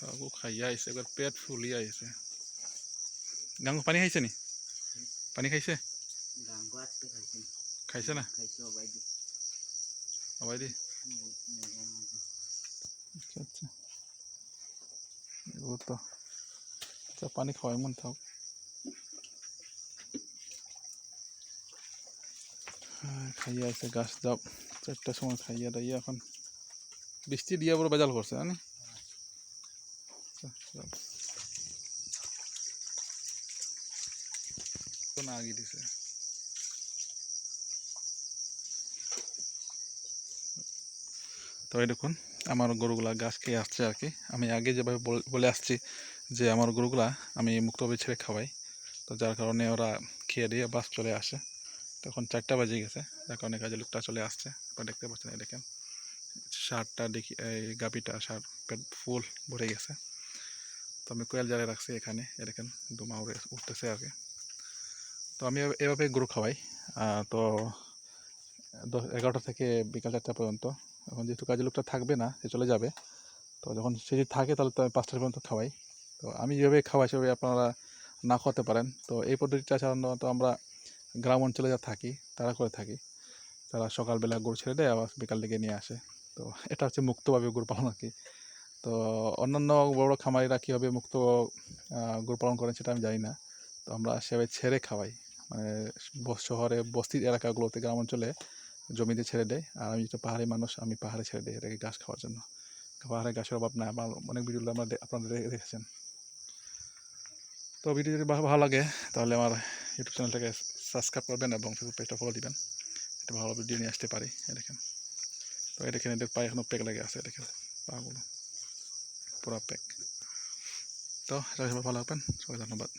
সবও খাইয়া আহিছে এবার পেট ফুলি আহিছে গাঙ্গু পানী খাইছে নি? পানী খাইছে? খাইছি না? অবাই দি। আচ্ছা আচ্ছা। এগুলো তো। আচ্ছা পানি খাওয়াই মন থাক খাইয়া আছে, গাছ যাও চারটার সময় খাইয়া দাইয়া এখন। বৃষ্টি দিয়া বড় বেজাল করছে জানি তো এই দেখুন, আমার গরুগুলা গাছ খেয়ে আসছে আর কি। আমি আগে যেভাবে বলে আসছি যে আমার গরুগুলা আমি মুক্তভাবে ছেড়ে খাওয়াই, তো যার কারণে ওরা খেয়ে দিয়ে বাস চলে আসে। তখন চারটা বাজে গেছে, যার কারণে কাজে লোকটা চলে আসছে। আপনারা দেখতে পাচ্ছেন, এই দেখেন, সারটা দেখি, এই গাপিটা সার পেট ফুল ভরে গেছে। তো আমি কোয়েল জালে রাখছি এখানে এ দেখেন, দুমা উড়ে, উঠতেছে আর কি। তো আমি এভাবে গরু খাওয়াই। তো দশ, এগারোটা থেকে বিকাল চারটা পর্যন্ত। এখন যেহেতু কাজের লোকটা থাকবে না, সে চলে যাবে। তো যখন সে যদি থাকে, তাহলে তো আমি পাঁচটা পর্যন্ত খাওয়াই। তো আমি যেভাবে খাওয়াই, সেভাবে আপনারা না খাওয়াতে পারেন। তো এই পদ্ধতিটা সাধারণত আমরা গ্রাম অঞ্চলে যা থাকি, তারা করে থাকি। তারা সকালবেলা গরু ছেড়ে দেয়, আবার বিকাল দিকে নিয়ে আসে। তো এটা হচ্ছে মুক্তভাবে গরু পালন আর কি। তো অন্যান্য বড় খামারিরা কীভাবে মুক্ত গরু পালন করেন সেটা আমি জানি না। তো আমরা সেভাবে ছেড়ে খাওয়াই। মানে শহরে বস্তির এলাকাগুলোতে গ্রাম অঞ্চলে জমিতে ছেড়ে দেয়। আর আমি যেটা পাহাড়ি মানুষ, আমি পাহাড়ে ছেড়ে দিই এটাকে ঘাস খাওয়ার জন্য। পাহাড়ে গাছের অভাব নাই। আমার অনেক ভিডিও আমরা আপনারা দেখেছেন। তো ভিডিও যদি ভালো লাগে, তাহলে আমার ইউটিউব চ্যানেলটাকে সাবস্ক্রাইব করবেন এবং ফেসবুক পেজটা ফলো দিবেন। এটা ভালো ভিডিও নিয়ে আসতে পারি দেখেন। তো দেখেন, এদের পায়ে এখনও পেক লেগে আছে দেখেন, পাগুলো। পুরো পেক তো এটা সবাই ভালো থাকবেন সবাই ধন্যবাদ